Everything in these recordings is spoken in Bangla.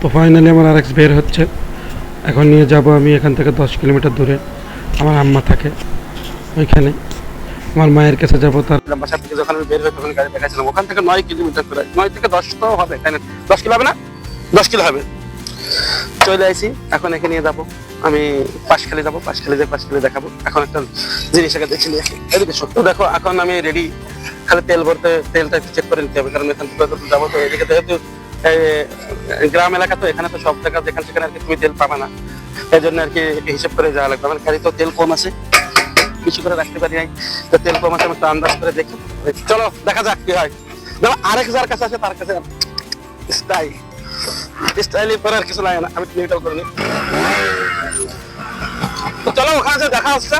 তো ফাইনালি আমার আর বের হচ্ছে। এখন নিয়ে যাব আমি এখান থেকে দশ কিলোমিটার দূরে। আমার আম্মা থাকে ওইখানে। আমার মায়ের কাছে যাব তার। বাসা থেকে যখন আমি বের হই তখন গাড়ি দেখাচ্ছিলাম। ওখান থেকে নয় কিলোমিটার করে। নয় থেকে দশ তো হবে, তাই না? দশ কিলো হবে না? দশ কিলো হবে। চলে আসি এখন এখানে নিয়ে যাব। আমি পাশখালি যাব। পাশখালি যাই পাশখালি দেখাবো। এখন একটা জিনিস আগে দেখে নিয়ে এদিকে সত্য দেখো, এখন আমি রেডি খালি তেল ভরতে, তেলটা চেক করে নিতে হবে। কারণ এখান থেকে যাব তো এদিকে যেহেতু গ্রাম এলাকা তো, এখানে তো সব জায়গা যেখানে সেখানে আর কি তুমি তেল পাবে না। এই জন্য আর কি হিসেব করে যাওয়া লাগবে। আমার গাড়ি তো তেল কম আছে। কিছু করে রাখতে পারি নাই। তো তেল কম আছে, আমি একটু আন্দাজ করে দেখি। চলো, দেখা যাক কি হয়। দেখো, আরেক যার কাছে আছে, তার কাছে স্টাইল স্টাইল করে আর কিছু লাগে না, আমি ক্লিনিকাল করে নিই। তো চলো, ওখানে দেখা হচ্ছে।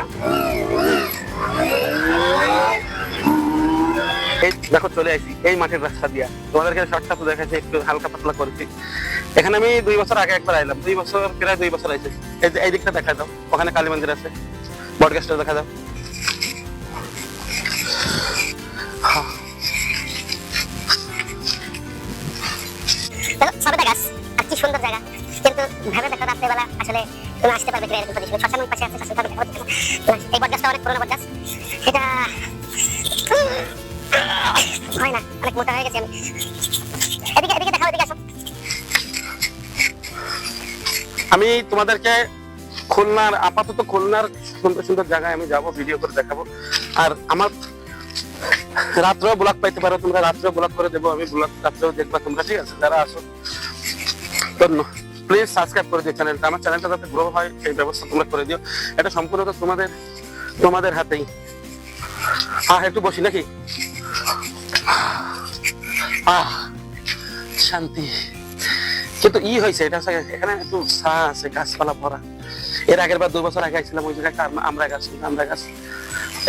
এই দেখো চলে আসি, এই মাঠের রাস্তা দিয়া। তোমাদেরকে শর্টটা তো দেখাচ্ছি, একটু হালকা পাতলা করেছি। এখানে আমি দুই বছর আগে একবার আইলাম, দুই বছর, প্রায় দুই বছর আইছে। এই এই দিকটা দেখা দাও, ওখানে কালী মন্দির আছে। বটগাছটা দেখা দাও। সুন্দর জায়গা। কিন্তু ভেবে দেখো রাত্রেবেলা আসলে তুমি আসতে পারবে এরকম পাশে আছে। এই অনেক পুরোনো এটা হয় না, অনেক মোটা হয়ে গেছে আমি। এদিকে এদিকে দেখাও, এদিকে আসো। আমি তোমাদেরকে খুলনার, আপাতত খুলনার সুন্দর সুন্দর জায়গায় আমি যাব ভিডিও করে দেখাবো। আর আমার রাত্রেও ব্লগ পাইতে পারো, তোমরা রাত্রেও ব্লগ করে দেবো, আমি ব্লগ রাত্রেও দেখবা তোমরা, ঠিক আছে? যারা আসো ধন্য প্লিজ সাবস্ক্রাইব করে দিও চ্যানেলটা আমার চ্যানেলটা যাতে গ্রো হয়, সেই ব্যবস্থা তোমরা করে দিও। এটা সম্পূর্ণ তো তোমাদের তোমাদের হাতেই। আহ, একটু বসি নাকি? শান্তি। কিন্তু ই হয়েছে, এটা এখানে একটু ছা আছে, গাছপালা ভরা। এর আগের বার দু বছর আগে আসছিলাম ওই জায়গায় আমরা গাছ আমরা গাছ।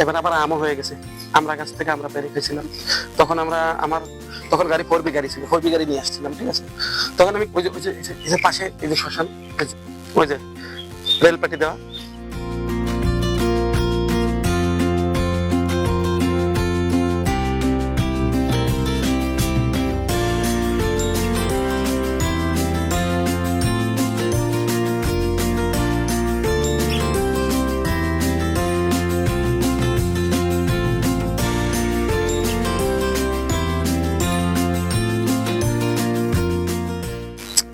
এবার আবার আমও হয়ে গেছে। আমরা গাছ থেকে আমরা পেরে খেয়েছিলাম তখন আমরা আমার তখন গাড়ি ফোর বি গাড়ি ছিল, ফোর বি গাড়ি নিয়ে আসছিলাম, ঠিক আছে? তখন আমি ওই যে ওই যে পাশে এই যে শ্মশান ওই যে রেলপাটি দেওয়া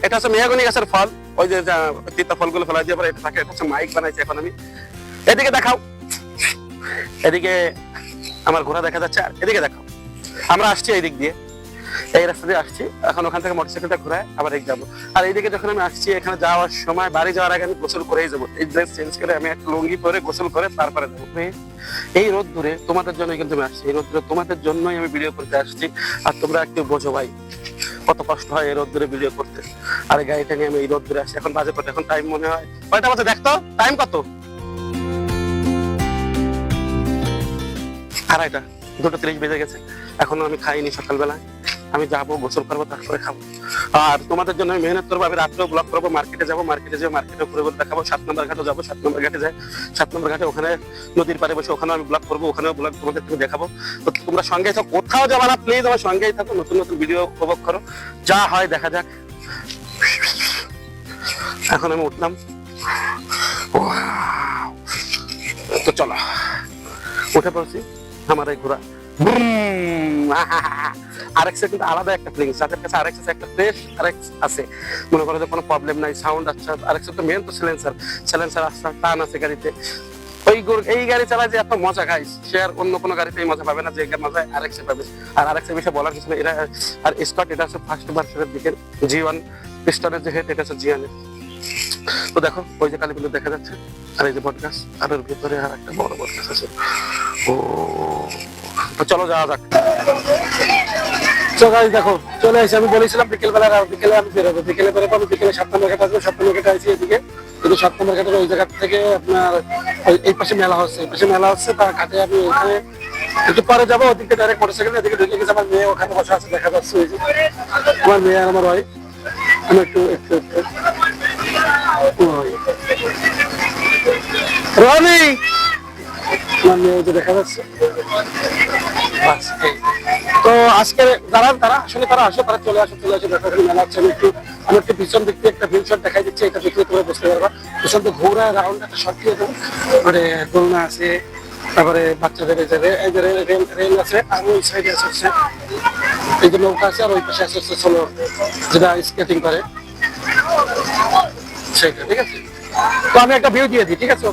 এটা হচ্ছে মেয়াগনি গাছের ফল। ওই যে তিতা ফলগুলো ফেলা দিয়ে পরে এটা থাকে, এটা হচ্ছে মাইক বানাইছে এখন আমি। এদিকে দেখাও। এদিকে আমার ঘোড়া দেখা যাচ্ছে, আর এদিকে দেখাও। আমরা আসছি এই দিক দিয়ে। এই রাস্তা দিয়ে আসছি। এখন ওখান থেকে মোটরসাইকেলটা ঘুরায় আবার এই যাব। আর এইদিকে যখন আমি আসছি, এখানে যাওয়ার সময়, বাড়ি যাওয়ার আগে আমি গোসল করেই যাব। এই ড্রেস চেঞ্জ করে আমি একটা লুঙ্গি পরে গোসল করে তারপরে যাব। এই রোদ দূরে তোমাদের জন্যই কিন্তু আমি আসছি। এই রোদ দূরে তোমাদের জন্যই আমি ভিডিও করতে আসছি। আর তোমরা একটু বোঝো ভাই। কত কষ্ট হয় এই রোদ ধরে ভিডিও করতে। আর গাড়িটা নিয়ে আমি এই রোদ ধরে আসছি এখন বাজে কত এখন টাইম মনে হয়। কয়টা বাজে দেখতো? টাইম কত? আড়াইটা, দুটো তিরিশ বেজে গেছে। এখনও আমি খাইনি সকালবেলা। আমি যাব, গোসল করব, তারপরে খাব। আর তোমাদের জন্য আমি মেহনত করব, আমি রাত্রেও ব্লগ করব মার্কেটে যাব মার্কেটে যাব মার্কেটে ঘুরে ঘুরে দেখাবো, সাত নম্বর ঘাটে যাব, সাত নম্বর ঘাটে যাই, সাত নম্বর ঘাটে ওখানে নদীর পাড়ে বসে ওখানে আমি ব্লগ করব, ওখানেও ব্লগ তোমাদের থেকে দেখাবো। তো তোমরা সঙ্গেই থাকো, কোথাও যাব না প্লিজ আমার সঙ্গেই থাকো, নতুন নতুন ভিডিও উপভোগ করো, যা হয় দেখা যাক। এখন আমি উঠলাম। তো চলো, উঠে পড়ছি, আমার এই ঘোড়া। আরেক্স কিন্তু আলাদা একটা ফিলিংস যাদের কাছে আরেক্স একটা ফ্রেশ আরেক্স আছে। মনে করো যে কোনো প্রবলেম নাই সাউন্ড আচ্ছা আরেক্স তো মেন তো সিলেন্সার সিলেন্সার আচ্ছা টান আছে গাড়িতে। ওই এই গাড়ি চালায় যে এত মজা খাই সে আর অন্য কোনো গাড়িতে মজা পাবে না, যে মজা আরেক্সে পাবে। আর আরেক্সের বিষয়ে বলার কিছু নেই, এরা, আর স্কট এটা হচ্ছে ফার্স্ট ভার্সনের দিকে জি ওয়ান পিস্টনের যে হেড এটা হচ্ছে জিয়ানের তো দেখো, ওই যে কালীপুর দেখা যাচ্ছে, আর এই যে বটগাছ আর ওর ভিতরে আর একটা বড় বটগাছ আছে। ও চলো যাওয়া যাক। গাড়ি দেখো, চলে এসে আমি বলেছিলাম বিকেল বেলা বিকেলে আমি বেরোবো। বিকেলে বেরোবো আমি বিকেলে সাত নম্বর ঘাট আসব সাত নম্বর ঘাটে আছি এদিকে। কিন্তু সাত নম্বর ঘাটের ওই জায়গা থেকে আপনার এই পাশে মেলা হচ্ছে, এই পাশে মেলা হচ্ছে, তার ঘাটে আমি ওখানে একটু পরে যাব ওদিকে ডাইরেক্ট মোটরসাইকেল এদিকে ঢুকে গেছে আমার মেয়ে, ওখানে বসে আছে, দেখা যাচ্ছে আমার মেয়ে আর আমার ওয়াইফ আমি একটু একটু একটু। রনি মেয়ে ওই যে দেখা যাচ্ছে। তো আজকে যারা তারা আসলে তারা আসে তারা চলে আসে চলে আসে দেখা মেলা হচ্ছে। আমি একটু আমি একটু পিছন দিক দিয়ে একটা ভিউ শট দেখাই দিচ্ছি এটা দেখলে তোমরা বুঝতে পারবা। পিছন তো ঘোরা রাউন্ড একটা শট দিয়ে দেবো। মানে দোলনা আছে তারপরে বাচ্চাদের এই যে রেল রেল- রেল আছে আর ওই সাইডে আছে হচ্ছে এই যে নৌকা আছে আর ওই পাশে আছে হচ্ছে যেটা স্কেটিং করে। ঠিক আছে? তো আমি একটা ভিউ দিয়ে দিই ঠিক আছে?